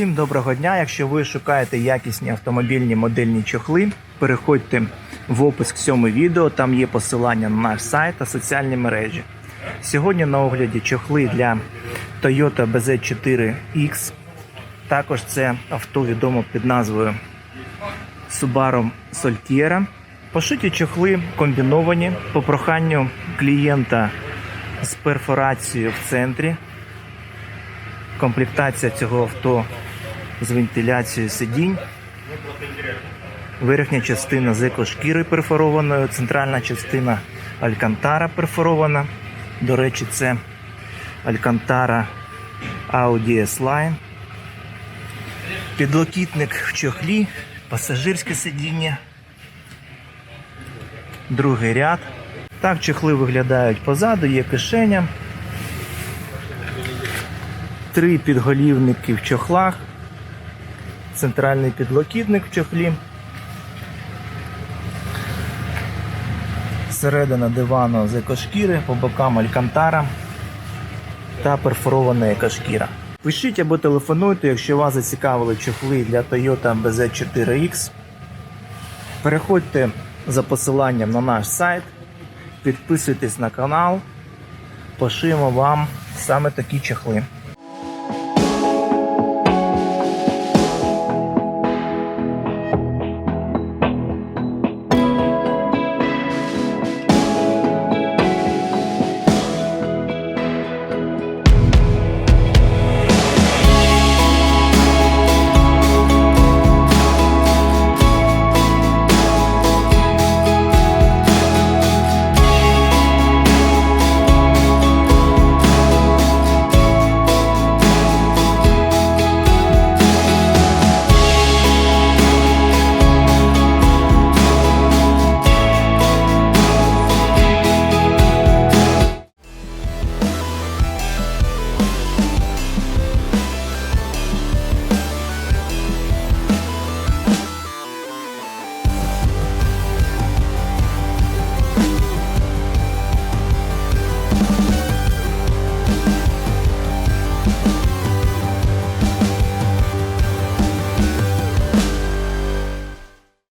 Всім доброго дня. Якщо ви шукаєте якісні автомобільні модельні чохли, переходьте в опис к цьому відео. Там є посилання на наш сайт та соціальні мережі. Сьогодні на огляді чохли для Toyota BZ4X. Також це авто відомо під назвою Subaru Solterra. Пошиті чохли комбіновані по проханню клієнта з перфорацією в центрі. Комплектація цього авто з вентиляцією сидінь. Верхня частина з екошкіри перфорованою, центральна частина Алькантара перфорована. До речі, це Алькантара Audi S-Line. Підлокітник в чохлі, пасажирське сидіння. Другий ряд. Так чохли виглядають позаду, є кишеня. Три підголівники в чохлах. Центральний підлокітник в чохлі. Середина дивану з екошкіри, по бокам алькантара та перфорована екошкіра. Пишіть або телефонуйте, якщо вас зацікавили чохли для Toyota BZ4X. Переходьте за посиланням на наш сайт, підписуйтесь на канал, пошиємо вам саме такі чохли.